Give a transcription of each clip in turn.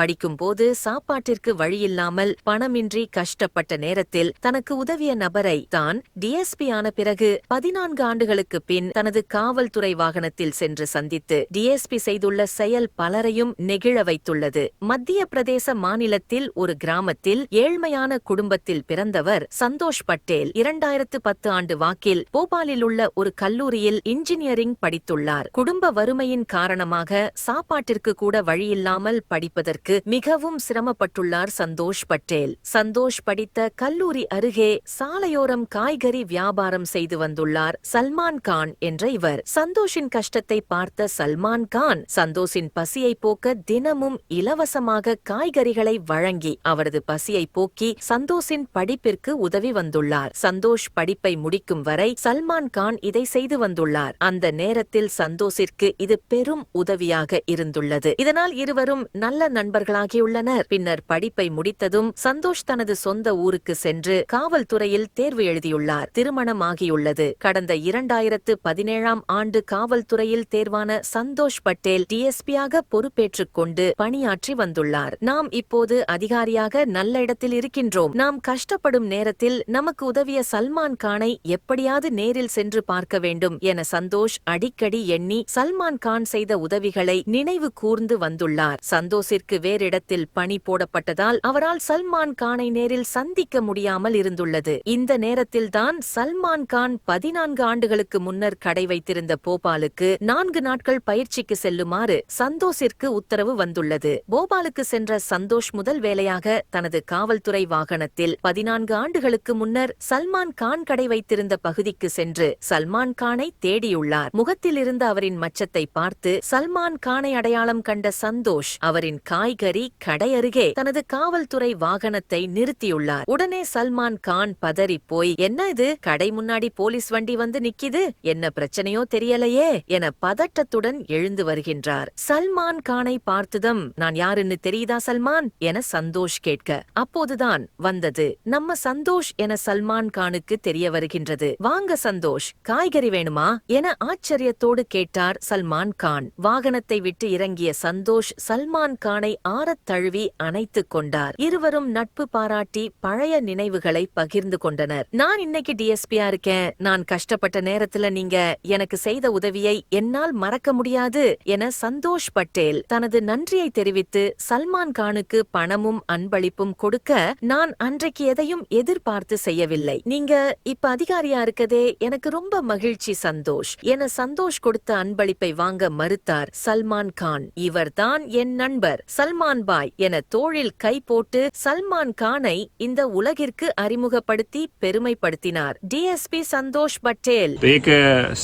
படிக்கும்போது சாப்பாட்டிற்கு வழியில்லாமல் பணமின்றி கஷ்டப்பட்ட நேரத்தில் தனக்கு உதவிய நபரை தான் டிஎஸ்பி ஆன பிறகு பதினான்கு ஆண்டுகளுக்கு பின் தனது காவல்துறை வாகனத்தில் சென்று சந்தித்து டிஎஸ்பி செய்துள்ள செயல் பலரையும் நெகிழ வைத்துள்ளது. மத்திய பிரதேச மாநிலத்தில் ஒரு கிராமத்தில் ஏழ்மையான குடும்பத்தில் பிறந்தவர் சந்தோஷ் பட்டேல் இரண்டாயிரத்து பத்து ஆண்டு வாக்கில் போபாலில் உள்ள ஒரு கல்லூரியில் இன்ஜினியரிங் படித்துள்ளார். குடும்ப வறுமையின் காரணமாக சாப்பாட்டிற்கு கூட வழியில்லாமல் படிப்பதற்கு மிகவும் சிரமப்பட்டுள்ளார் சந்தோஷ் பட்டேல். சந்தோஷ் படித்த கல்லூரி அருகே சாலையோரம் காய்கறி வியாபாரம் செய்து வந்துள்ளார் சல்மான் கான் என்ற இவர். சந்தோஷின் கஷ்டத்தை பார்த்த சல்மான் கான் சந்தோஷின் பசியை போக்க தினமும் இலவசமாக காய்கறிகளை வழங்கி அவரது பசியை போக்கி சந்தோஷின் படிப்பிற்கு உதவி வந்துள்ளார். சந்தோஷ் படிப்பை முடிக்கும் வரை சல்மான் கான் இதை செய்து வந்துள்ளார். அந்த நேரத்தில் சந்தோஷிற்கு இது பெரும் உதவியாக இருந்துள்ளது. இதனால் இருவரும் நல்ல நண்பர் மாணவர்களாகியுள்ளனர். பின்னர் படிப்பை முடித்ததும் சந்தோஷ் தனது சொந்த ஊருக்கு சென்று காவல்துறையில் தேர்வு எழுதியுள்ளார். திருமணமாகியுள்ளது கடந்த இரண்டாயிரத்து பதினேழாம் ஆண்டு காவல்துறையில் தேர்வான சந்தோஷ் பட்டேல் டிஎஸ்பியாக பொறுப்பேற்றுக் கொண்டு பணியாற்றி வந்துள்ளார். நாம் இப்போது அதிகாரியாக நல்ல இடத்தில் இருக்கின்றோம். நாம் கஷ்டப்படும் நேரத்தில் நமக்கு உதவிய சல்மான் கானை எப்படியாவது நேரில் சென்று பார்க்க வேண்டும் என சந்தோஷ் அடிக்கடி எண்ணி சல்மான் கான் செய்த உதவிகளை நினைவு கூர்ந்து வந்துள்ளார். சந்தோஷிற்கு வேறிடத்தில் பணி போடப்பட்டதால் அவரால் சல்மான் கானை நேரில் சந்திக்க முடியாமல் இருந்துள்ளது. இந்த நேரத்தில்தான் சல்மான் கான் பதினான்கு ஆண்டுகளுக்கு முன்னர் கடை வைத்திருந்த போபாலுக்கு நான்கு நாட்கள் பயிற்சிக்கு செல்லுமாறு சந்தோஷிற்கு உத்தரவு வந்துள்ளது. போபாலுக்கு சென்ற சந்தோஷ் முதல் வேலையாக தனது காவல்துறை வாகனத்தில் பதினான்கு ஆண்டுகளுக்கு முன்னர் சல்மான் கான் கடை வைத்திருந்த பகுதிக்கு சென்று சல்மான் கானை தேடியுள்ளார். முகத்தில் இருந்த அவரின் மச்சத்தை பார்த்து சல்மான் கானை அடையாளம் கண்ட சந்தோஷ் அவரின் காய் காய்கறி கடை அருகே தனது காவல்துறை வாகனத்தை நிறுத்தியுள்ளார். உடனே சல்மான் கான் பதறி போய் என்ன இது? கடை முன்னாடி போலீஸ் வண்டி வந்து நிக்கிது? என்ன பிரச்சனையோ தெரியலையே? என பதட்டத்துடன் எழுந்து வருகின்றார். சல்மான் கானை பார்த்ததும் நான் யாருன்னு தெரியுதா சல்மான்? என சந்தோஷ் கேட்க அப்போதுதான் வந்தது. நம்ம சந்தோஷ் என சல்மான் கானுக்கு தெரிய வருகின்றது. வாங்க சந்தோஷ் காய்கறி வேணுமா? என ஆச்சரியத்தோடு கேட்டார் சல்மான் கான். வாகனத்தை விட்டு இறங்கிய சந்தோஷ் சல்மான் கானை ஆறத் தழுவி அணைத்துக் கொண்டார். இருவரும் நட்பு பாராட்டி பழைய நினைவுகளை பகிர்ந்து கொண்டனர். நான் இன்னைக்கு டிஎஸ்பியா இருக்கேன். நான் கஷ்டப்பட்ட நேரத்துல நீங்க எனக்கு செய்த உதவியை என்னால் மறக்க முடியாது என சந்தோஷ் பட்டேல் தனது நன்றியை தெரிவித்து சல்மான் கானுக்கு பணமும் அன்பளிப்பும் கொடுக்க நான் அன்றைக்கு எதையும் எதிர்பார்த்து செய்யவில்லை. நீங்க இப்ப அதிகாரியா இருக்கதே எனக்கு ரொம்ப மகிழ்ச்சி சந்தோஷ் என சந்தோஷ் கொடுத்த அன்பளிப்பை வாங்க மறுத்தார் சல்மான் கான். இவர்தான் என் நண்பர். சல்மான் பாய் என தோளில் கை போட்டு சல்மான் கானை இந்த உலகிற்கு அறிமுகப்படுத்தி பெருமைப்படுத்தினார். டிஎஸ்பி சந்தோஷ் பட்டேல்.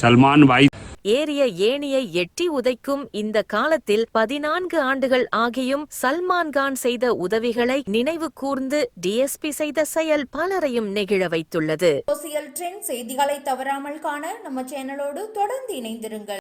சல்மான் பாய். ஏறிய ஏணியை எட்டி உதைக்கும் இந்த காலத்தில் பதினான்கு ஆண்டுகள் ஆகியும் சல்மான் கான் செய்த உதவிகளை நினைவு கூர்ந்து டிஎஸ்பி செய்த செயல் பலரையும் நெகிழ வைத்துள்ளது. சோசியல் ட்ரெண்ட் செய்திகளை தவறாமல் காண நம்ம சேனலோடு தொடர்ந்து இணைந்திருங்கள்.